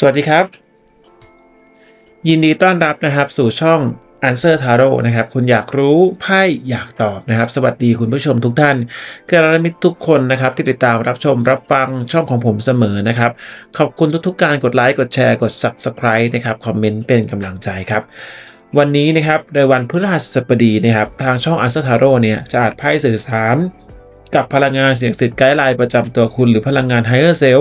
สวัสดีครับ ยินดีต้อนรับนะครับสู่ช่อง Answer Tarot นะครับ คุณอยากรู้ไพ่อยากตอบนะครับ สวัสดีคุณผู้ชมทุกท่านกระมิตรทุกคนนะครับ ที่ติดตามรับชมรับฟังช่องของผมเสมอนะครับ ขอบคุณทุกๆการกดไลค์กดแชร์กด Subscribe นะครับ คอมเมนต์เป็นกำลังใจครับวันนี้นะครับในวันพฤหัสบดีนะครับ ทางช่อง Answer Tarot เนี่ยจะอาจไพ่สื่อสาร กับพลังงานเสียงสิทธิ์ไกด์ไลน์ประจำตัวคุณหรือพลังงานไฮเออร์เซล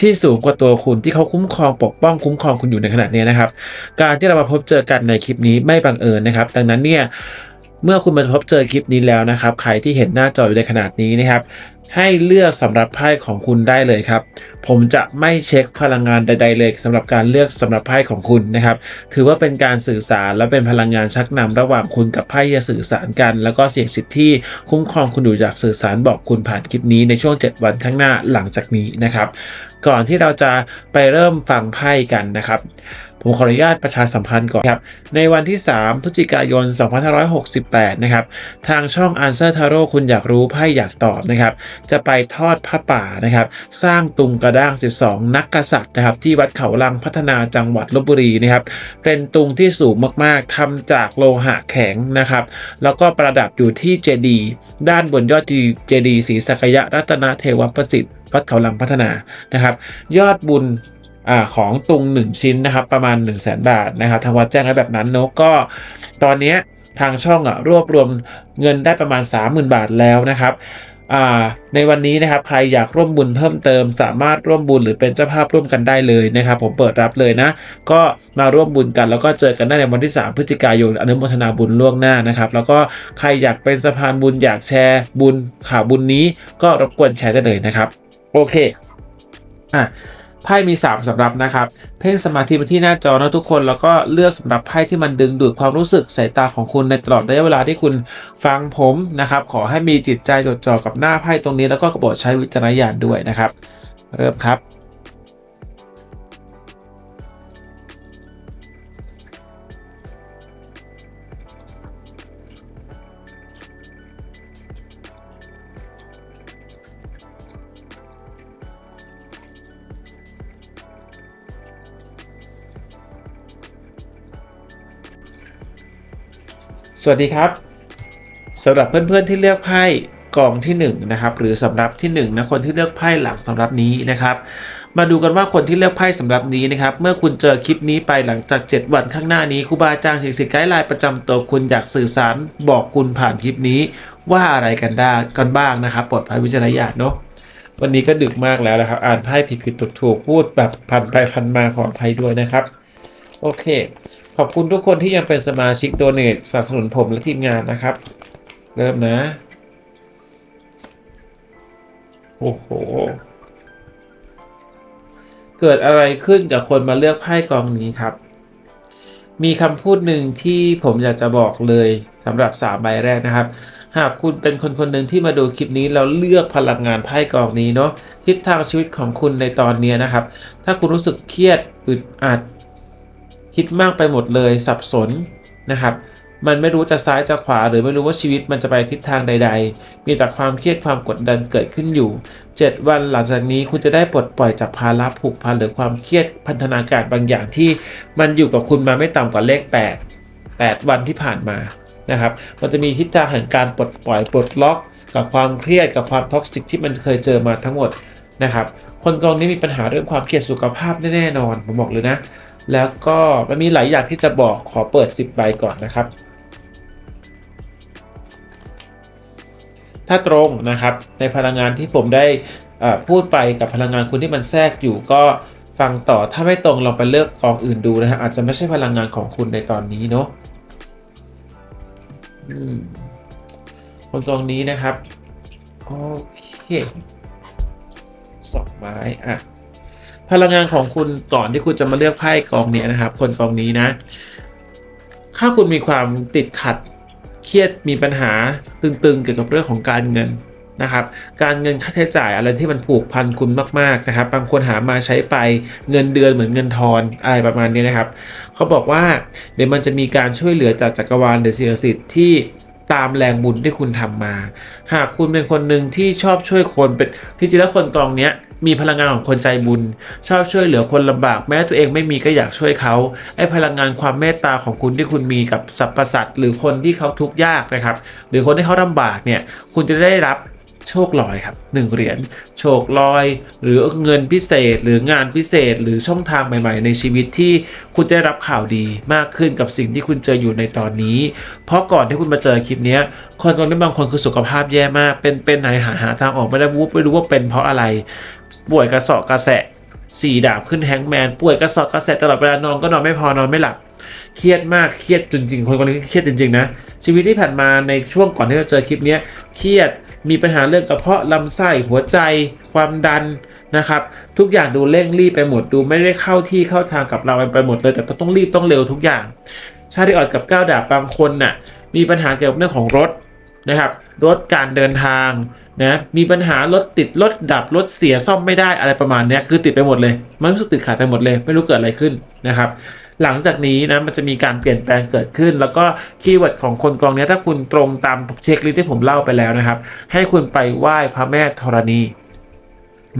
ที่สูงกว่าตัวคุณที่เขาคุ้มครองปกป้องคุ้มครองคุณอยู่ในขณะนี้นะครับ การที่เรามาพบเจอกันในคลิปนี้ไม่บังเอิญนะครับ ดังนั้นเนี่ยเมื่อคุณมาพบเจอคลิปนี้แล้วนะครับ ใครที่เห็นหน้าจออยู่ในขนาดนี้นะครับ ให้เลือกสำหรับไพ่ของคุณได้เลยครับ ผมจะไม่เช็คพลังงานใด ๆ เลยสำหรับการเลือกสำหรับไพ่ของคุณนะครับ ถือว่าเป็นการสื่อสารและเป็นพลังงานชักนำระหว่างคุณกับไพ่จะสื่อสารกัน แล้วก็เสี่ยงสิทธิ์ที่คุ้มครองคุณอยู่อยากสื่อสารบอกคุณผ่านคลิปนี้ในช่วง 7 วันข้างหน้าหลังจากนี้นะครับ ก่อนที่เราจะไปเริ่มฟังไพ่กันนะครับ ผมขออนุญาตประชาสัมพันธ์ก่อนครับ ในวันที่ 3 พฤศจิกายน 2568 นะครับ ทางช่อง Answer Tarot คุณอยากรู้ไพ่อยากตอบนะครับ จะไปทอดผ้าป่านะครับ สร้างตุงกระด้าง 12 นักกษัตริย์นะครับ ที่วัดเขาลังพัฒนาจังหวัดลบบุรีนะครับ เป็นตุงที่สูงมากๆทำจากโลหะแข็งนะครับ แล้วก็ประดับอยู่ที่เจดีย์ด้านบนยอดเจดีย์ศรีสักยะรัตนเทวประสิทธิ์วัดเขาลังพัฒนานะครับ ยอดบุญ อของตุง 1 ชิ้นนะครับ ประมาณ 1 0 0 0 0แบาทนะครับทางวัดแจ้งไว้แบบนั้นเนอะก็ตอนนี้ทางช่องอะรวบรวมเงินได้ประมาณ 30,000 บาทแล้วนะครับในวันนี้นะครับใครอยากร่วมบุญเพิ่มเติม สามารถร่วมบุญหรือเป็นเจ้าภาพร่วมกันได้เลยนะครับ ผมเปิดรับเลยนะ ก็มาร่วมบุญกันแล้วก็เจอกันได้ในวันที่ 3 พฤศจิกายนอนุโมทนาบุญล่วงหน้านะครับ แล้วก็ใครอยากเป็นสะพานบุญอยากแชร์บุญข่าวบุญนี้ ก็รบกวนแชร์ได้เลยนะครับ โอเคอะ ไพ่มี 3สำหรับนะครับ เพ่งสมาธิมาที่หน้าจอนะทุกคน แล้วก็เลือกสำหรับไพ่ที่มันดึงดูดความรู้สึกสายตาของคุณในตลอดระยะเวลาที่คุณฟังผมนะครับ ขอให้มีจิตใจจดจ่อกับหน้าไพ่ตรงนี้ แล้วก็กระโดดใช้วิจารณญาณด้วยนะครับ เริ่มครับ วัสดีครับสำหรับเพื่อนๆที่เลือกไพ่กองที่1นะครับหรือสำรับที่1นะคนที่เลือกไพ่หลังสำรับนี้นะครับมาดูกันว่าคนที่เลือกไพ่สำหรับนี้นะครับ เมื่อคุณเจอคลิปนี้ไปหลังจาก 7 วันข้างหน้านี้ครูบาอาจารย์สิ่งศักดิ์ไกด์ไลน์ประจำตัวคุณอยากสื่อสารบอกคุณผ่านคลิปนี้ว่าอะไรกันได้กันบ้างนะครับปลอดภัยวิจารณญาณเนาะวันนี้ก็ดึกมากแล้วนะครับ อ่านไพ่ผิดๆถูกๆพูดแบบพันไปพันมาขออภัยด้วยนะครับ โอเค ขอบคุณทุกคนที่ยังเป็นสมาชิกโดเน a สนับสนุนผมและทีมงานนะครับ เริ่มนะ โอ้โห เกิดอะไรขึ้นกับคนมาเลือกไพ่กองนี้ครับ มีคำพูดหนึ่งที่ผมอยากจะบอกเลยสำหรับสามใบแรกนะครับ หากคุณเป็นคนคนหนึ่งที่มาดูคลิปนี้แล้วเลือกพลังงานไพ่กองนี้เนาะทิศทางชีวิตของคุณในตอนนี้นะครับ ถ้าคุณรู้สึกเครียดอึดอัด คิดมากไปหมดเลยสับสนนะครับ มันไม่รู้จะซ้ายจะขวา หรือไม่รู้ว่าชีวิตมันจะไปทิศทางใด ๆ มีแต่ความเครียดความกดดันเกิดขึ้นอยู่ 7 วันหลังจากนี้คุณจะได้ปลดปล่อยจากภาระผูกพันหรือความเครียดพันธนาการบางอย่างที่มันอยู่กับคุณมาไม่ต่ำกว่าเลข 8 8 วันที่ผ่านมานะครับ มันจะมีทิศทางแห่งการปลดปล่อยปลดล็อกกับความเครียดกับความท็อกซิกที่มันเคยเจอมาทั้งหมดนะครับ คนกองนี้มีปัญหาเรื่องความเครียดสุขภาพแน่นอนผมบอกเลยนะ แล้วก็มันมีหลายอย่างที่จะบอกขอเปิด 10 ใบก่อนนะครับ ถ้าตรงนะครับในพลังงานที่ผมได้อ่าพูดไปกับพลังงานคุณที่มันแทรกอยู่ก็ฟังต่อถ้าไม่ตรงลองไปเลือกกองอื่นดูนะฮะอาจจะไม่ใช่พลังงานของคุณในตอนนี้เนาะอืมคนกองนี้นะครับ โอเคสองไม้อะ พลังงานของคุณก่อนที่คุณจะมาเลือกไพ่กองเนี้ยนะครับ คนกองนี้นะ ถ้าคุณมีความติดขัดเครียดมีปัญหาตึงๆเกี่ยวกับเรื่องของการเงินนะครับ การเงินค่าใช้จ่ายอะไรที่มันผูกพันคุณมากๆนะครับ บางคนหามาใช้ไปเงินเดือนเหมือนเงินทอนอะไรประมาณนี้นะครับ เขาบอกว่าเดี๋ยวมันจะมีการช่วยเหลือจากจักรวาลหรือสิ่งสิทธิ์ที่ตามแรงบุญที่คุณทำมา หากคุณเป็นคนหนึ่งที่ชอบช่วยคนเป็นที่จริงแล้วคนกองเนี้ย มีพลังงานของคนใจบุญ ชอบช่วยเหลือคนลำบากแม้ตัวเองไม่มีก็อยากช่วยเขาไอ้พลังงานความเมตตาของคุณที่คุณมีกับสรรพสัตว์หรือคนที่เขาทุกข์ยากนะครับ หรือคนที่เขาลำบากเนี่ยคุณจะได้รับโชคลอยครับหนึ่งเหรียญโชคลอย หรือเงินพิเศษ หรืองานพิเศษ หรือช่องทางใหม่ ๆ ในชีวิตที่คุณจะได้รับข่าวดีมากขึ้นกับสิ่งที่คุณเจออยู่ในตอนนี้ เพราะก่อนที่คุณมาเจอคลิปนี้คนตอนนี้บางคนคือสุขภาพแย่มาก เป็นเป็นไหนหาหาทางออกไม่ได้วูบไม่รู้ว่าเป็นเพราะอะไร ป่วยกระสอบกระแสะสี่ดาบขึ้นแฮงแมน ป่วยกระสอบกระแสะตลอดเวลานอนก็นอนไม่พอนอนไม่หลับ เครียดมากเครียดจริงๆ คนคนนี้เครียดจริงๆนะ ชีวิตที่ผ่านมาในช่วงก่อนที่เราเจอคลิปนี้เครียดมีปัญหาเรื่องกระเพาะลำไส้หัวใจ ความดันนะครับ ทุกอย่างดูเร่งรีบไปหมดดูไม่ได้เข้าที่เข้าทางกับเราไปหมดเลย แต่ต้องรีบต้องเร็วทุกอย่าง ชาติออดกับก้าวดาบบางคนน่ะมีปัญหาเกี่ยวกับเรื่องของรถ นะครับรถการเดินทางนะมีปัญหารถติดรถดับรถเสียซ่อมไม่ได้อะไรประมาณนี้คือติดไปหมดเลย มันรู้สึกติดขัดไปหมดเลย ไม่รู้เกิดอะไรขึ้นนะครับหลังจากนี้นะมันจะมีการเปลี่ยนแปลงเกิดขึ้น แล้วก็คีย์เวิร์ดของคนกองนี้ถ้าคุณตรงตามเช็คลิสต์ที่ผมเล่าไปแล้วนะครับ ให้คุณไปไหว้พระแม่ธรณี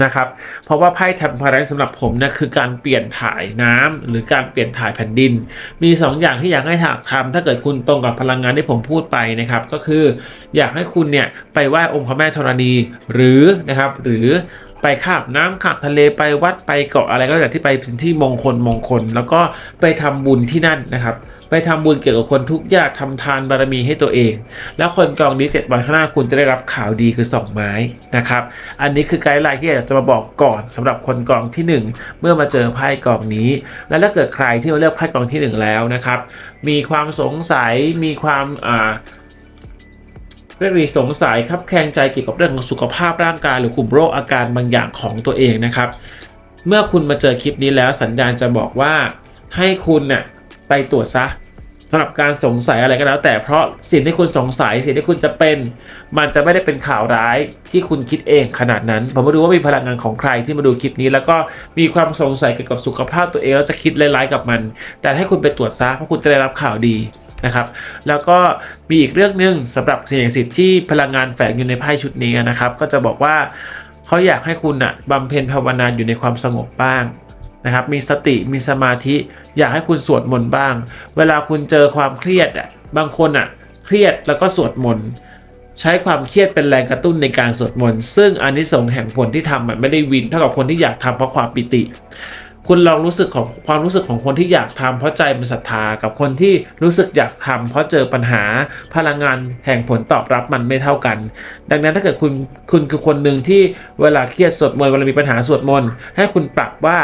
นะครับ เพราะว่าไพ่ทำพารันสำหรับผมเนี่ยคือการเปลี่ยนถ่ายน้ำหรือการเปลี่ยนถ่ายแผ่นดิน มี 2ออย่างที่อยากให้หากทำถ้าเกิดคุณตรงกับพลังงานที่ผมพูดไปนะครับ ก็คืออยากให้คุณเนี่ยไปไหว้องค์พระแม่ธรณี หรือนะครับหรือไปข้ามน้ำข้ามทะเลไปวัดไปเกาะอะไรก็แล้วแต่ที่ไปพื้นที่มงคลมงคล แล้วก็ไปทำบุญที่นั่นนะครับ ไปทำบุญเกี่ยวกับคนทุกข์ยากทำทานบารมีให้ตัวเอง แล้วคนกองนี้ 7 วันข้างหน้าคุณจะได้รับข่าวดีคือ 2 ไม้นะครับ อันนี้คือไกด์ไลน์ที่อยากจะมาบอกก่อนสำหรับคนกองที่ 1 เมื่อมาเจอไพ่กองนี้ แล้วถ้าเกิดใครที่มาเลือกไพ่กองที่ 1 แล้วนะครับ มีความสงสัยมีความอ่าเรื่องนี้สงสัยครับแคลงใจเกี่ยวกับเรื่องของสุขภาพร่างกายหรือกลุ่มโรคอาการบางอย่างของตัวเองนะครับ เมื่อคุณมาเจอคลิปนี้แล้วสัญญาณจะบอกว่าให้คุณเนี่ย ไปตรวจซะสำหรับการสงสัยอะไรก็แล้ว แต่เพราะสิ่งที่คุณสงสัยสิ่งที่คุณจะเป็น มันจะไม่ได้เป็นข่าวร้ายที่คุณคิดเองขนาดนั้น ผมไม่รู้ว่ามีพลังงานของใครที่มาดูคลิปนี้ แล้วก็มีความสงสัยเกี่ยวกับสุขภาพตัวเองแล้วจะคิดร้ายๆกับมัน แต่ให้คุณไปตรวจซะเพราะคุณจะได้รับข่าวดีนะครับ แล้วก็มีอีกเรื่องหนึ่งสำหรับเสี่ยงสิทธิ์ที่พลังงานแฝงอยู่ในไพ่ชุดนี้นะครับ ก็จะบอกว่าเขาอยากให้คุณอะบำเพ็ญภาวนาอยู่ในความสงบบ้าง นะครับมีสติมีสมาธิ อยากให้คุณสวดมนต์บ้าง เวลาคุณเจอความเครียดอะบางคนอะเครียดแล้วก็สวดมนต์ใช้ความเครียดเป็นแรงกระตุ้นในการสวดมนต์ซึ่งอนนิสงส์แห่งผลที่ทำอะไม่ได้วินเท่ากับคนที่อยากทำเพราะความปิติ คุณลองรู้สึกของความรู้สึกของคนที่อยากทำเพราะใจมันศรัทธากับคนที่รู้สึกอยากทำเพราะเจอปัญหาพลังงานแห่งผลตอบรับมันไม่เท่ากัน ดังนั้นถ้าเกิดคุณคุณคือคนหนึ่งที่เวลาเครียดสวดมนต์เวลามีปัญหาสวดมนต์ให้คุณปรับว่า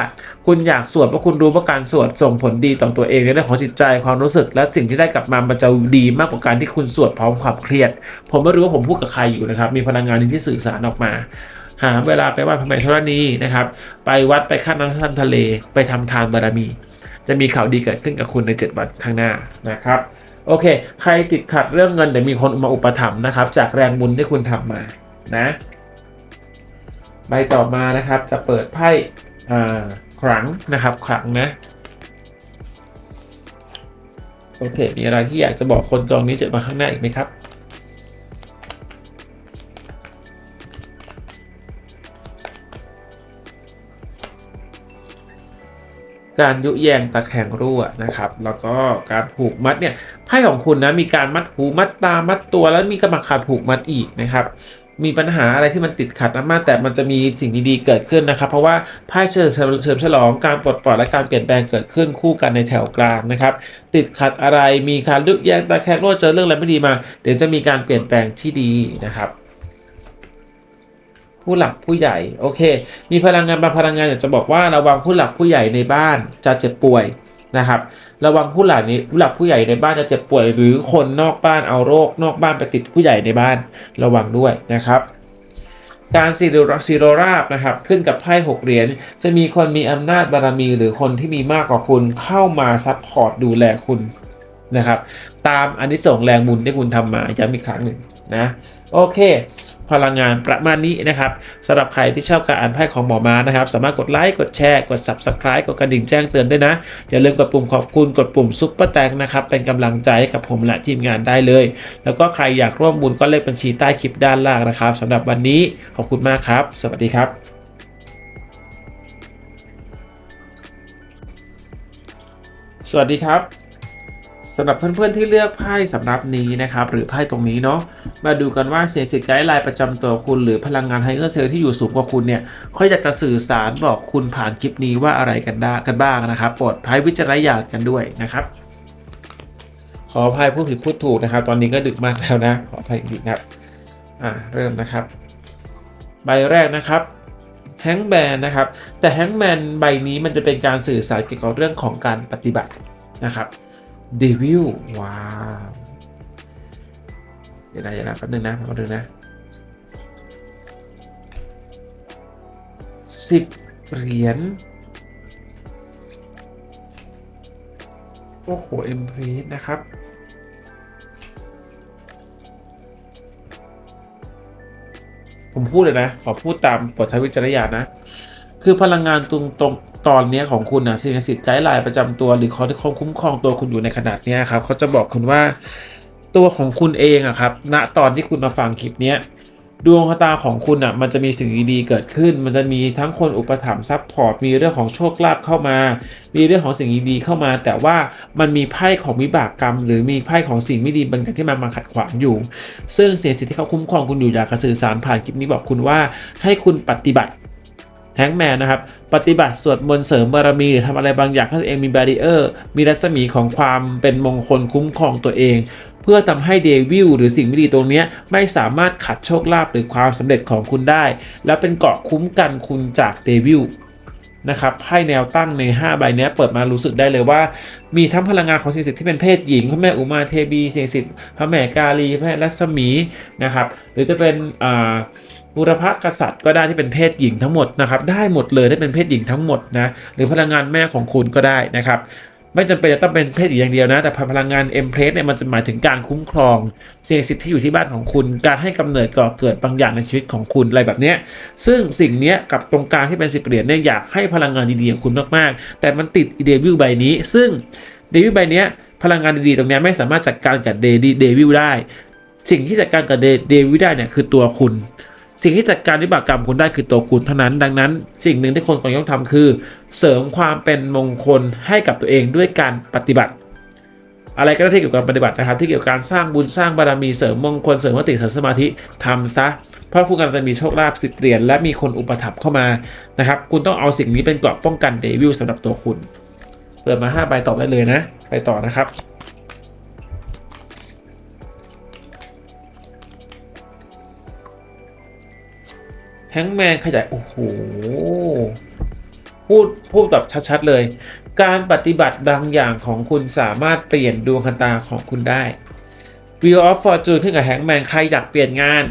คุณอยากสวดเพราะคุณรู้ว่าการสวดส่งผลดีต่อตัวเองในเรื่องของจิตใจความรู้สึก และสิ่งที่ได้กลับมามันจะดีมากกว่าการที่คุณสวดพร้อมความเครียด ผมไม่รู้ว่าผมพูดกับใครอยู่นะครับมีพลังงานหนึงที่สื่อสารออกมา หาเวลาไปไหว้พระแม่ธรณีนะครับ ไปวัดไปข้ามน้ำท่านทะเล ไปทำทานบารมี จะมีข่าวดีเกิดขึ้นกับคุณใน 7 วันข้างหน้านะครับโอเค ใครติดขัดเรื่องเงินเดี๋ยวมีคนมาอุปถัมภ์นะครับ จากแรงบุญที่คุณทำมานะใบต่อมานะครับจะเปิดไพ่ครั้งนะครับครั้งนะโอเค มีอะไรที่อยากจะบอกคนกองนี้เจ็ดวันข้างหน้าอีกไหมครับ การยุแยงตะแคงรั่วนะครับ แล้วก็การผูกมัดเนี่ยไพ่ของคุณนะมีการมัดหูมัดตามัดตัว แล้วมีกำลังขาดผูกมัดอีกนะครับ มีปัญหาอะไรที่มันติดขัดมากแต่มันจะมีสิ่งดีๆเกิดขึ้นนะครับ เพราะว่าไพ่เชิญเฉลิมฉลองการปลดปล่อยและการเปลี่ยนแปลงเกิดขึ้นคู่กันในแถวกลางนะครับ ติดขัดอะไรมีการยุแยงตะแคงรั่วเจอเรื่องอะไรไม่ดีมา เดี๋ยวจะมีการเปลี่ยนแปลงที่ดีนะครับ ผู้หลักผู้ใหญ่โอเค มีพลังงานบางพลังงานอยากจะบอกว่าระวังผู้หลักผู้ใหญ่ในบ้านจะเจ็บป่วยนะครับ ระวังผู้หลักนี้ผู้หลักผู้ใหญ่ในบ้านจะเจ็บป่วย หรือคนนอกบ้านเอาโรคนอกบ้านไปติดผู้ใหญ่ในบ้านระวังด้วยนะครับ การซีโรซีโรราบนะครับ ขึ้นกับไพ่หกเหรียญจะมีคนมีอำนาจบารมี หรือคนที่มีมากกว่าคุณเข้ามาซัพพอร์ตดูแลคุณนะครับ ตามอันนี้ส่งแรงบุญที่คุณทำมาย้ำอีกครั้งหนึ่งนะ โอเค พลังงานประมาณนี้นะครับสำหรับใครที่ชอบการอ่านไพ่ของหมอมานะครับ สามารถกดไลค์กดแชร์กด Subscribe กดกระดิ่งแจ้งเตือนได้นะ อย่าลืมกดปุ่มขอบคุณกดปุ่มซุปเปอร์แตงนะครับ เป็นกำลังใจให้กับผมและทีมงานได้เลย แล้วก็ใครอยากร่วมบุญก็เลขบัญชีใต้คลิปด้านล่างนะครับสำหรับวันนี้ขอบคุณมากครับ สวัสดีครับสวัสดีครับ สำหรับเพื่อนๆที่เลือกไพ่สำรับนี้นะครับหรือไพ่ตรงนี้เนาะมาดูกันว่าเสียสิทธิ์ไกด์ไลน์ประจำตัวคุณ หรือพลังงานไฮเออร์เซลที่อยู่สูงกว่าคุณเนี่ยเขาอยากจะสื่อสารบอกคุณผ่านคลิปนี้ว่าอะไรกันได้กันบ้างนะครับโปรดใช้วิจารณญาณกันด้วยนะครับ ขออภัยพูดผิดพูดถูกนะครับ ตอนนี้ก็ดึกมากแล้วนะ ขออภัยจริงๆครับอ่าเริ่มนะครับ ใบแรกนะครับแฮงแมนนะครับแต่แฮงแมนใบนี้มันจะเป็นการสื่อสารเกี่ยวกับเรื่องของการปฏิบัตินะครับ เดวิลว้าวเดี๋ยวนะเดี๋ยวนะแป๊บนึงนะแป๊บนึงนะสิบเหรียญโอ้โหเอ็มพีนะครับผมพูดเลยนะ ขอพูดตามบทใช้วิจารณญาณนะ คือพลังงานตรงตรง ตอนนี้ของคุณนะสิ่งสิทธิ์ไกด์ไลน์ประจำตัวหรือเขาที่คุ้มครองตัวคุณอยู่ในขนาดนี้ครับเขาจะบอกคุณว่าตัวของคุณเองอะครับณตอนที่คุณมาฟังคลิปเนี้ยดวงชะตาของคุณอะมันจะมีสิ่งดีๆเกิดขึ้น มันจะมีทั้งคนอุปถัมภ์ซัพพอร์ตมีเรื่องของโชคลาภเข้ามา มีเรื่องของสิ่งดีๆเข้ามา แต่ว่ามันมีไพ่ของวิบากกรรม หรือมีไพ่ของสิ่งไม่ดีบางอย่างที่มันมาขัดขวางอยู่ ซึ่งสิ่งสิทธิ์ที่เขาคุ้มครองคุณอยู่อยากจะสื่อสารผ่านคลิปนี้บอกคุณว่า ให้คุณปฏิบัติ แฮงแมนนะครับ ปฏิบัติสวดมนต์เสริมบารมีหรือทำอะไรบางอย่างให้ตัวเองมีบาริเออร์มีรัศมีของความเป็นมงคลคุ้มครองตัวเอง เพื่อทำให้เดวิลหรือสิ่งไม่ดีตรงนี้ไม่สามารถขัดโชคลาภหรือความสำเร็จของคุณได้ และเป็นเกาะคุ้มกันคุณจากเดวิลนะครับไพ่แนวตั้งใน 5 ใบนี้เปิดมารู้สึกได้เลยว่า มีทั้งพลังงานของสิ่งศักดิ์สิทธิ์ที่เป็นเพศหญิงพระแม่อุมาเทบีสิ่งศักดิ์สิทธิ์พระแม่กาลีพระแม่รัศมีนะครับ หรือจะเป็นอ่า บุรพกษัตริย์ก็ได้ที่เป็นเพศหญิงทั้งหมดนะครับ ได้หมดเลยได้เป็นเพศหญิงทั้งหมดนะหรือพลังงานแม่ของคุณก็ได้นะครับไม่จำเป็นจะต้องเป็นเพศหญิงอย่างเดียวนะ แต่พลังงานเอ็มเพรสเนี่ยมันจะหมายถึงการคุ้มครองสิ่งศักดิ์สิทธิ์ที่อยู่ที่บ้านของคุณ การให้กำเนิดก่อเกิดบางอย่างในชีวิตของคุณอะไรแบบเนี้ยซึ่งสิ่งเนี้ยกับตรงกลางที่เป็นสิบเหรียญเนี่ยอยากให้พลังงานดีๆของคุณมากๆ แต่มันติดเดวิลใบนี้ ซึ่งเดวิลใบเนี้ยพลังงานดีๆตรงเนี้ยไม่สามารถจัดการกับเดวิลได้ สิ่งที่จัดการกับเดเดวิลได้เนี่ยคือตัวคุณ สิ่งที่จัดการวิบากกรรมคุณได้คือตัวคุณเท่านั้น ดังนั้น สิ่งหนึ่งที่คนควรต้องทำคือ เสริมความเป็นมงคลให้กับตัวเองด้วยการปฏิบัติ อะไรก็ได้ที่เกี่ยวกับปฏิบัตินะครับ ที่เกี่ยวกับการสร้างบุญสร้างบารมีเสริมมงคลเสริมมติเสริมสมาธิทำซะเพราะคุณกำลังจะมีโชคลาภสิบเหรียญและมีคนอุปถัมภ์เข้ามานะครับ คุณต้องเอาสิ่งนี้เป็นเกราะป้องกันเดวิลสำหรับตัวคุณ เปิดมา5ใบตอบได้เลยนะ ไปต่อนะครับ แฮงแมนขยาย โอ้โห พูดพูดแบบชัดๆเลย การปฏิบัติบางอย่างของคุณสามารถเปลี่ยนดวงตาของคุณได้ Wheel of Fortune ขึ้นกับแฮงแมนใครอยากเปลี่ยนงาน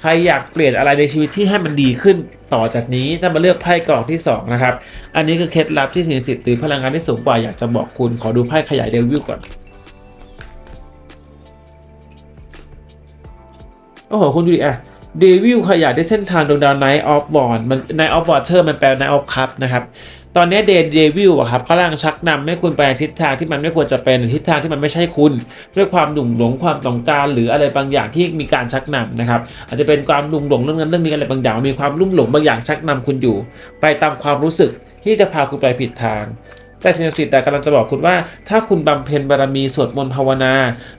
ใครอยากเปลี่ยนอะไรในชีวิตที่ให้มันดีขึ้นต่อจากนี้ถ้ามาเลือกไพ่กล่องที่ 2 นะครับ อันนี้คือเคล็ดลับที่สิ่งศักดิ์สิทธิ์หรือพลังงานที่สูงกว่าอยากจะบอกคุณขอดูไพ่ขยายเดวิลก่อนโอ้โหคุณดูดิอะ เดวิลขยายได้เส้นทางดวงดาวไนท์ออฟบอลมันไนท์ออฟวอเตอร์มันแปลไนท์ออฟคัพนะครับตอนนี้เดเดวิลอะครับกำลังชักนำให้คุณไปทิศทางที่มันไม่ควรจะเป็นทิศทางที่มันไม่ใช่คุณ ด้วยความหนุ่งหลงความต้องการ หรืออะไรบางอย่างที่มีการชักนำนะครับอาจจะเป็นความหลุ่มหลงเรื่องนั้นเรื่องนี้อะไรบางอย่างมีความลุ่มหลงบางอย่างชักนำคุณอยู่ ไปตามความรู้สึกที่จะพาคุณไปผิดทาง แต่สิ่งศักดิ์สิทธิ์แต่กำลังจะบอกคุณว่า ถ้าคุณบำเพ็ญบารมีสวดมนต์ภาวนา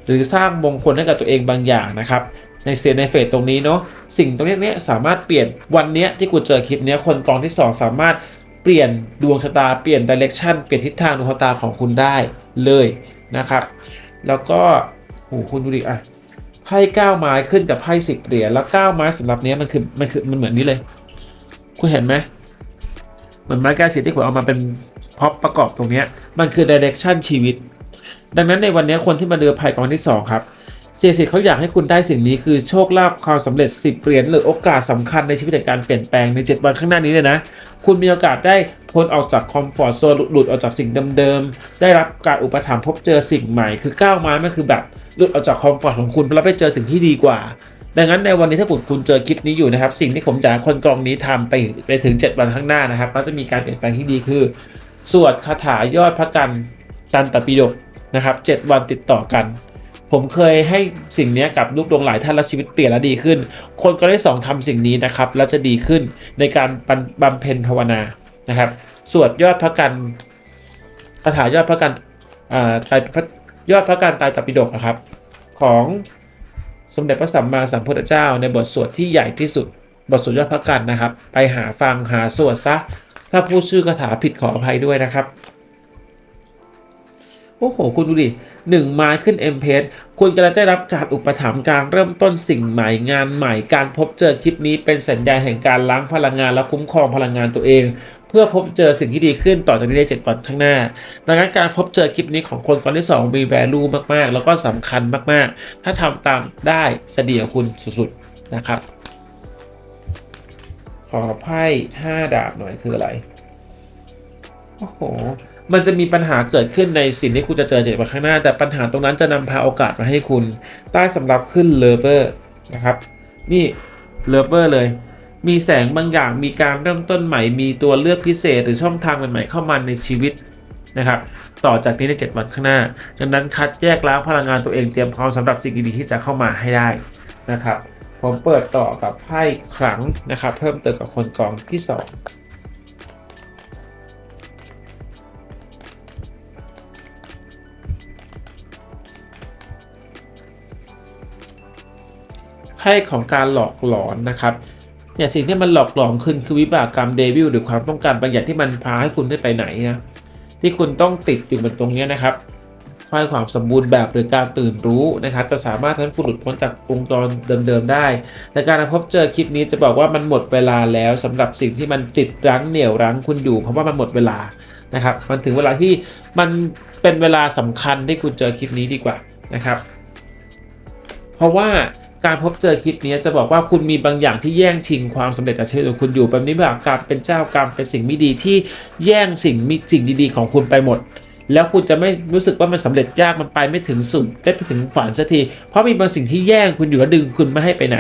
หรือสร้างมงคลให้กับตัวเองบางอย่างนะครับ ในเซนในเฟสตรงนี้เนาะสิ่งตรงนี้เนี้ยสามารถเปลี่ยนวันเนี้ยที่คุณเจอคลิปเนี้ยคนกองที่ 2 สามารถเปลี่ยนดวงชะตาเปลี่ยนดิเรกชันเปลี่ยนทิศทางดวงชะตาของคุณได้เลยนะครับ แล้วก็โอ้คุณดูดิอะไพ่เก้าไม้ขึ้นกับไพ่สิบเหรียญแล้วเก้าไม้สำหรับเนี้ยมันคือมันคือมันเหมือนนี้เลย คุณเห็นไหมเหมือนไม้กายสิทธิ์ที่ผมเอามาเป็นพ็อปประกอบตรงเนี้ยมันคือดิเรกชันชีวิต ดังนั้นในวันนี้คนที่มาเดือไพ่กองที่ 2 ครับ เสียสิทธิ์เขาอยากให้คุณได้สิ่งนี้คือโชคลาภความสำเร็จ 10เหรียญหรือโอกาสสำคัญในชีวิตในการเปลี่ยนแปลงใน 7 วันข้างหน้านี้เลยนะ คุณมีโอกาสได้พ้นออกจากคอมฟอร์ทโซนหลุดออกจากสิ่งเดิมๆได้รับการอุปถัมภ์พบเจอสิ่งใหม่ คือก้าวไม้มันคือแบบหลุดออกจากคอมฟอร์ทของคุณแล้วไปเจอสิ่งที่ดีกว่า ดังนั้นในวันนี้ถ้าคุณคุณเจอคลิปนี้อยู่นะครับ สิ่งที่ผมอยากคนกองนี้ทำไปไปถึง 7 วันข้างหน้านะครับก็จะมีการเปลี่ยนแปลงที่ดีคือ สวดคาถายอดพระกันตันตปิฎกนะครับ7วันติดต่อกัน ผมเคยให้สิ่งนี้กับลูกดวงหลายท่านและชีวิตเปลี่ยนและดีขึ้น คนก็ได้สองทำสิ่งนี้นะครับ แล้วจะดีขึ้นในการบำเพ็ญภาวนานะครับ สวดยอดพระกันคาถายอดพระกันอ่าตรพระยอดพระการตายตปิฎกอะครับ ของสมเด็จพระสัมมาสัมพุทธเจ้า ในบทสวดที่ใหญ่ที่สุด บทสวดยอดพระกันนะครับ ไปหาฟังหาสวดซะ ถ้าพูดชื่อคาถาผิดขออภัยด้วยนะครับ อ้โห คุณดูดิหนึ่งไม้ขึ้นเอ็มเพสคุณกำลังได้รับการอุปถัมภ์การเริ่มต้นสิ่งใหม่งานใหม่การพบเจอคลิปนี้เป็นสัญญาณแห่งการล้างพลังงานและคุ้มครองพลังงานตัวเองเพื่อพบเจอสิ่งที่ดีขึ้นต่อจากนี้ใน7วันข้างหน้า ดังนั้นการพบเจอคลิปนี้ของคนคนที่ 2 มี value มาก ๆ แล้วก็สำคัญมาก ๆ ถ้าทำตามได้จะดีกับคุณสุด ๆ นะครับ ขอไพ่5ดาบหน่อยคืออะไร โอ้โห มันจะมีปัญหาเกิดขึ้นในสิ่งที่คุณจะเจอเจ็ดวันข้างหน้า แต่ปัญหาตรงนั้นจะนำพาโอกาสมาให้คุณ ใต้สำหรับขึ้นเลเวอร์นะครับ นี่เลเวอร์เลย มีแสงบางอย่างมีการเริ่มต้นใหม่ มีตัวเลือกพิเศษหรือช่องทางใหม่ๆเข้ามาในชีวิตนะครับ ต่อจากนี้ใน 7 วันข้างหน้า ดังนั้นคัดแยกล้างพลังงานตัวเองเตรียมพร้อมสำหรับสิ่งดีๆที่จะเข้ามาให้ได้นะครับ ผมเปิดต่อกับไพ่ครั้งนะครับ เพิ่มเติมกับคนกองที่ 2 ไพ่ของการหลอกหลอนนะครับเนี่ยสิ่งที่มันหลอกหลอนขึ้นคือวิบากกรรมเดวิลหรือความต้องการบางอย่างที่มันพาให้คุณได้ไปไหนนะที่คุณต้องติดอยู่บนตรงนี้นะครับไพ่ความสมบูรณ์แบบหรือการตื่นรู้นะครับจะสามารถทำให้คุณหลุดพ้นจากวงจรเดิมๆได้แต่การพบเจอคลิปนี้จะบอกว่ามันหมดเวลาแล้วสำหรับสิ่งที่มันติดรั้งเหนี่ยวรั้งคุณอยู่ เพราะว่ามันหมดเวลานะครับมันถึงเวลาที่มันเป็นเวลาสำคัญที่คุณเจอคลิปนี้ดีกว่านะครับ เพราะว่า การพบเจอคลิปนี้จะบอกว่าคุณมีบางอย่างที่แย่งชิงความสำเร็จจากชีวิตของคุณอยู่แบบนี้แบบการเป็นเจ้ากรรมเป็นสิ่งไม่ดีที่แย่งสิ่งมีสิ่งดีๆ ของคุณไปหมด แล้วคุณจะไม่รู้สึกว่ามันสำเร็จยากมันไปไม่ถึงสุดได้ไปถึงฝันสักที เพราะมีบางสิ่งที่แย่งคุณอยู่แล้วดึงคุณไม่ให้ไปไหน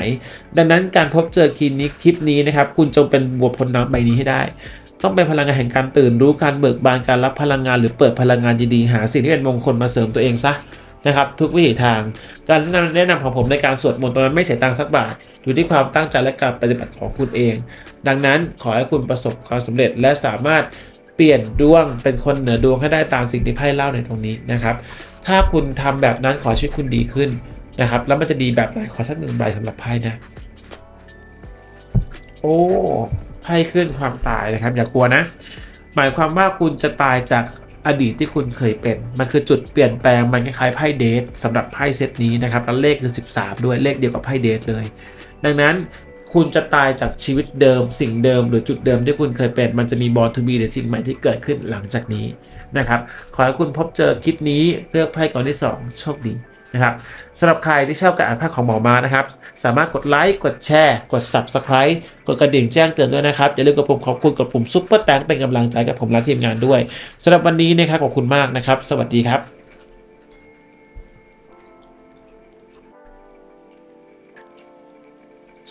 ดังนั้นการพบเจอคลิปนี้คลิปนี้นะครับคุณจงเป็นบัวพ้นน้ำใบนี้ให้ได้ต้องเป็นพลังงานแห่งการตื่นรู้การเบิกบานการรับพลังงานหรือเปิดพลังงานดีๆหาสิ่งที่เป็นมงคลมาเสริมตัวเองซะ นะครับทุกวิถีทาง การแนะนำแนะนำของผมในการสวดมนต์ตรงนั้นไม่เสียตังค์สักบาท อยู่ที่ความตั้งใจและการปฏิบัติของคุณเอง ดังนั้นขอให้คุณประสบความสำเร็จและสามารถเปลี่ยนดวงเป็นคนเหนือดวงให้ได้ตามสิ่งที่ไพ่เล่าในตรงนี้นะครับ ถ้าคุณทำแบบนั้นขอชีวิตคุณดีขึ้นนะครับ แล้วมันจะดีแบบไหนขอสักหนึ่งใบสำหรับไพ่นะ โอ้ไพ่ขึ้นความตายนะครับ อย่ากลัวนะ หมายความว่าคุณจะตายจาก อดีตที่คุณเคยเป็น มันคือจุดเปลี่ยนแปลงมันคล้ายๆไพ่เดทสำหรับไพ่เซตนี้นะครับแล้วเลขคือ 13 ด้วยเลขเดียวกับไพ่เดทเลย ดังนั้นคุณจะตายจากชีวิตเดิม สิ่งเดิม หรือจุดเดิมที่คุณเคยเป็น มันจะมีบอลทูบีหรือสิ่งใหม่ที่เกิดขึ้นหลังจากนี้นะครับ ขอให้คุณพบเจอคลิปนี้เลือกไพ่ก่อนที่ 2 โชคดี นะครับสำหรับใครที่ชอบการอ่านไพ่ของหมอมานะครับ สามารถกดไลค์กดแชร์ กด Subscribe กดกระดิ่งแจ้งเตือนด้วยนะครับอย่าลืมกดปุ่มขอบคุณกดปุ่มซุปเปอร์แตงเป็นกำลังใจกับผมและทีมงานด้วยสำหรับวันนี้นะครับขอบคุณมากนะครับ สวัสดีครับ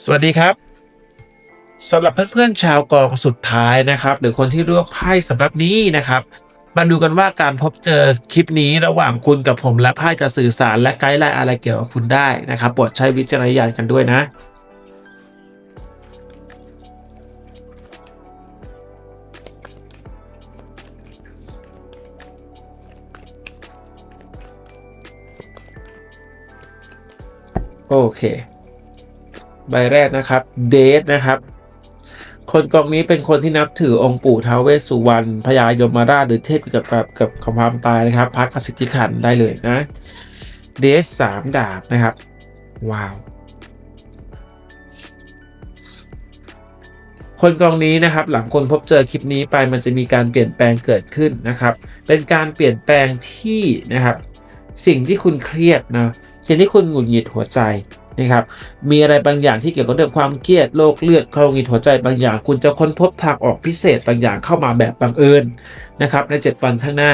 สวัสดีครับสำหรับเพื่อนๆชาวกองสุดท้ายนะครับ หรือคนที่เลือกไพ่สำหรับนี้นะครับ มาดูกันว่าการพบเจอคลิปนี้ระหว่างคุณกับผมและไพ่จะสื่อสารและไกด์ไลน์อะไรเกี่ยวกับคุณได้นะครับโปรดใช้วิจารณญาณกันด้วยนะโอเค ใบแรกนะครับเดทนะครับ คนกองนี้เป็นคนที่นับถือองค์ปู่ท้าวเวสสุวรรณพญายมราชหรือเทพเกี่ยวกับกับความตายนะครับพักกสิทธิขันธ์ได้เลยนะเดทสามดาบนะครับ ว้าว คนกองนี้นะครับ หลังคนพบเจอคลิปนี้ไปมันจะมีการเปลี่ยนแปลงเกิดขึ้นนะครับ เป็นการเปลี่ยนแปลงที่นะครับ สิ่งที่คุณเครียดนะสิ่งที่คุณหงุดหงิดหัวใจ นะครับมีอะไรบางอย่างที่เกี่ยวกับเรื่องความเครียดโรคเลือดโครงหงิดหัวใจบางอย่าง คุณจะค้นพบทางออกพิเศษบางอย่างเข้ามาแบบบังเอิญนะครับใน 7 วันข้างหน้า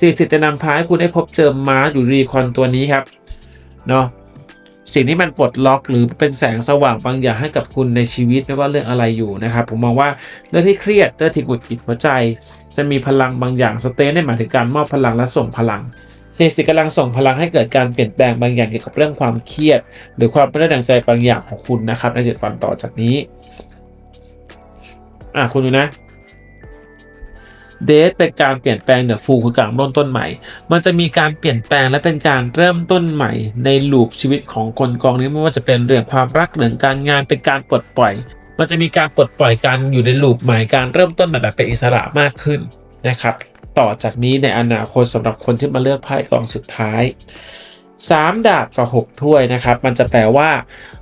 สิ่งที่จะนำพาให้คุณได้พบเจอม้าอยู่รีคอนตัวนี้ครับเนาะสิ่งที่มันปลดล็อกหรือเป็นแสงสว่างบางอย่างให้กับคุณในชีวิตไม่ว่าเรื่องอะไรอยู่นะครับผมมองว่าเรื่องที่เครียดเรื่องที่หงุดหงิดหัวใจ จะมีพลังบางอย่างสเตนได้หมายถึงการมอบพลังและส่งพลัง สิ่งสิ่งกำลังส่งพลังให้เกิดการเปลี่ยนแปลงบางอย่างเกี่ยวกับเรื่องความเครียด หรือความไม่ได้ดังใจบางอย่างของคุณนะครับ ในเจ็ดวันต่อจากนี้ อะคุณดูนะเดทเป็นการเปลี่ยนแปลงเดอะฟูคือการเริ่มต้นใหม่ มันจะมีการเปลี่ยนแปลงและเป็นการเริ่มต้นใหม่ในลูปชีวิตของคนกองนี้ไม่ว่าจะเป็นเรื่องความรักเรื่องการงานเป็นการปลดปล่อย มันจะมีการปลดปล่อยการอยู่ในลูปใหม่การเริ่มต้นใหม่แบบเป็นอิสระมากขึ้นนะครับ ต่อจากนี้ในอนาคตสำหรับคนที่มาเลือกไพ่กองสุดท้าย 3 ดาบกับ6ถ้วยนะครับ มันจะแปลว่า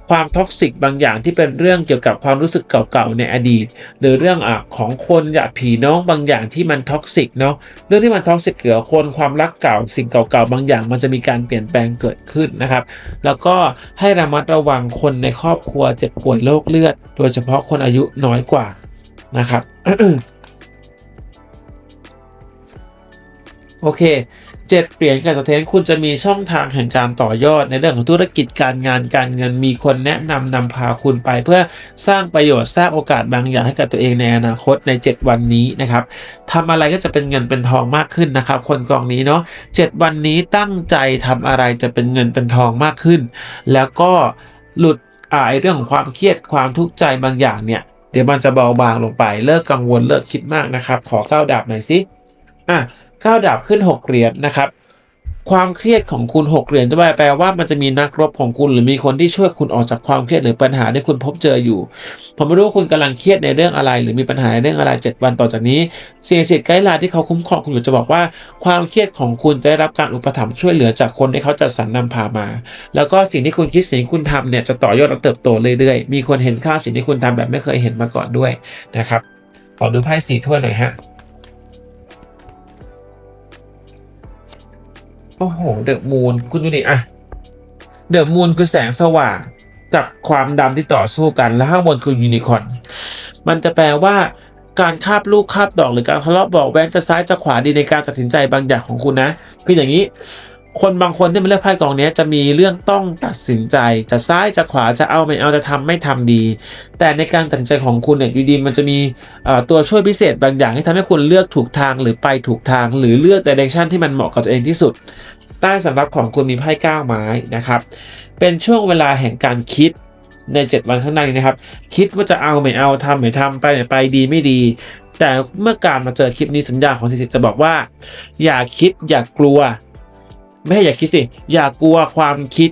ความท็อกซิกบางอย่างที่เป็นเรื่องเกี่ยวกับความรู้สึกเก่าๆในอดีต หรือเรื่องอของคนอยากผีน้องบางอย่างที่มันท็อกซิกเนาะเรื่องที่มันท็อกซิกเกี่ยวกับคนความรักเก่าสิ่งเก่าๆบางอย่าง มันจะมีการเปลี่ยนแปลงเกิดขึ้นนะครับ แล้วก็ให้ระมัดระวังคนในครอบครัวเจ็บป่วยโรคเลือด โดยเฉพาะคนอายุน้อยกว่านะครับ โอเคเจ็ดเหรียญกับสะเทนคุณจะมีช่องทางแห่งการต่อยอดในเรื่องของธุรกิจการงานการเงินมีคนแนะนำนำพาคุณไป เพื่อสร้างประโยชน์สร้างโอกาสบางอย่างให้กับตัวเองในอนาคตใน 7 วันนี้นะครับทำอะไรก็จะเป็นเงินเป็นทองมากขึ้นนะครับ คนกองนี้เนาะ7วันนี้ตั้งใจทำอะไรจะเป็นเงินเป็นทองมากขึ้น แล้วก็หลุดอ่าไอเรื่องของความเครียดความทุกข์ใจบางอย่างเนี่ยเดี๋ยวมันจะเบาบางลงไปเลิกกังวลเลิกคิดมากนะครับ ขอก้าวดาบหน่อยสิ อะก้าวดาบขึ้น6เหรียญนะครับ ความเครียดของคุณ6เหรียญจะแปลว่ามันจะมีนักรบของคุณหรือมีคนที่ช่วยคุณออกจากความเครียดหรือปัญหาที่คุณพบเจออยู่ ผมไม่รู้ว่าคุณกำลังเครียดในเรื่องอะไร หรือมีปัญหาในเรื่องอะไร7วันต่อจากนี้เสียงสิทธิ์ไกด์ไลน์ที่เขาคุ้มครองคุณอยู่จะบอกว่า ความเครียดของคุณจะได้รับการอุปถัมภ์ช่วยเหลือจากคนที่เขาจัดสรรนำพามา แล้วก็สิ่งที่คุณคิดสิ่งที่คุณทำเนี่ยจะต่อยอดและเติบโตเรื่อยๆ มีคนเห็นค่าสิ่งที่คุณทำแบบไม่เคยเห็นมาก่อนด้วยนะครับขอดูไพ่สีถ้วยหน่อยฮะ โอ้โห เดอะมูนคุณดูดิอะเดอะมูนคือแสงสว่างกับความดำที่ต่อสู้กันและข้างบนคือยูนิคอนมันจะแปลว่าการคาบลูกคาบดอกหรือการทะเลาะบอกแว้งจะซ้ายจะขวาดีในการตัดสินใจบางอย่างของคุณนะ คืออย่างนี้ คนบางคนที่มาเลือกไพ่กองนี้จะมีเรื่องต้องตัดสินใจจะซ้ายจะขวาจะเอาไม่เอาจะทำไม่ทำดี แต่ในการตัดสินใจของคุณเนี่ยอยู่ดีมันจะมีตัวช่วยพิเศษบางอย่างที่ทำให้คุณเลือกถูกทางหรือไปถูกทาง หรือเลือกดิเรกชันที่มันเหมาะกับตัวเองที่สุด ใต้สำรับของคุณมีไพ่ก้าวไม้นะครับ เป็นช่วงเวลาแห่งการคิดใน 7 วันข้างหน้านี้นะครับ คิดว่าจะเอาไม่เอาทำไม่ทำไปไม่ไปดีไม่ดี แต่เมื่อการมาเจอคลิปนี้สัญญาของสิทธิ์จะบอกว่า อย่าคิดอย่ากลัว ไม่ให้อย่าคิดสิ อย่ากลัวความคิด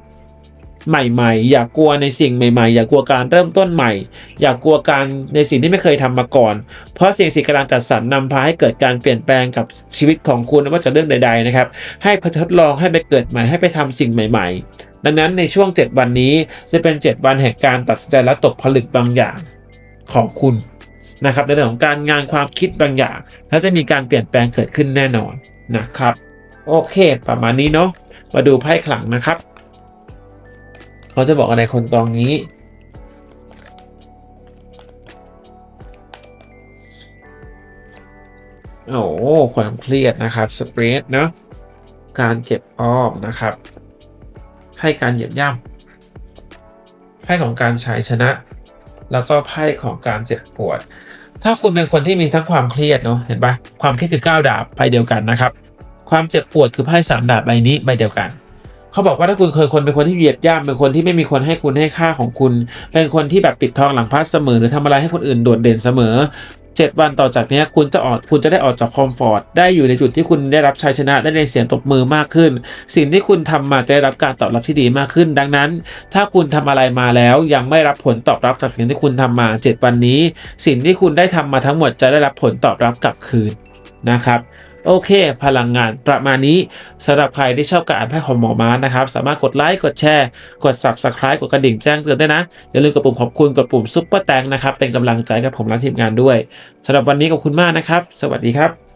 ใหม่ ๆ อย่ากลัวในสิ่งใหม่ ๆ อย่ากลัวการเริ่มต้นใหม่ อย่ากลัวการในสิ่งที่ไม่เคยทำมาก่อน เพราะสิ่งสิ่งกำลังจัดสรรนำพาให้เกิดการเปลี่ยนแปลงกับชีวิตของคุณไม่ว่าจะเรื่องใด ๆ นะครับ ให้ไปทดลองให้ไปเกิดใหม่ให้ไปทำสิ่งใหม่ ๆ ดังนั้นในช่วง 7 วันนี้จะเป็น 7 วันแห่งการตัดสินใจและตกผลึกบางอย่างของคุณนะครับในเรื่องของการงานความคิดบางอย่าง และจะมีการเปลี่ยนแปลงเกิดขึ้นแน่นอนนะครับ โอเค ประมาณนี้เนาะมาดูไพ่ขลังนะครับ เขาจะบอกอะไรคนกองนี้ โอ้ความเครียดนะครับสเปรดเนาะการเจ็บอ้อมนะครับ ให้การเหยียบย่ำไพ่ของการชัยชนะ แล้วก็ไพ่ของการเจ็บปวด ถ้าคุณเป็นคนที่มีทั้งความเครียดเนาะเห็นปะความเครียดคือก้าวดาบใบเดียวกันนะครับ ความเจ็บปวดคือไพ่สามดาบใบนี้ใบเดียวกัน เขาบอกว่าถ้าคุณเคยคนเป็นคนที่เหยียดย่ำเป็นคนที่ไม่มีคนให้คุณให้ค่าของคุณ เป็นคนที่แบบปิดทองหลังพระเสมอ หรือทำอะไรให้คนอื่นโดดเด่นเสมอ7 วันต่อจากนี้คุณจะออกคุณจะได้ออกจากคอมฟอร์ตได้อยู่ในจุดที่คุณได้รับชัยชนะได้ในเสียงตบมือมากขึ้น สิ่งที่คุณทำมาจะได้รับการตอบรับที่ดีมากขึ้น ดังนั้น ถ้าคุณทำอะไรมาแล้วยังไม่รับผลตอบรับจากสิ่งที่คุณทำมา 7 วันนี้ สิ่งที่คุณได้ทำมาทั้งหมดจะได้รับผลตอบรับกลับคืนนะครับ โอเค พลังงานประมาณนี้สำหรับใครที่ชอบการอ่านไพ่ของหมอม้านะครับ สามารถกดไลค์ กดแชร์ กด subscribe กดกระดิ่งแจ้งเตือนได้นะ อย่าลืมกดปุ่มขอบคุณกดปุ่มซุปเปอร์แตงนะครับ เป็นกำลังใจกับผมและทีมงานด้วยสำหรับวันนี้ขอบคุณมากนะครับ สวัสดีครับ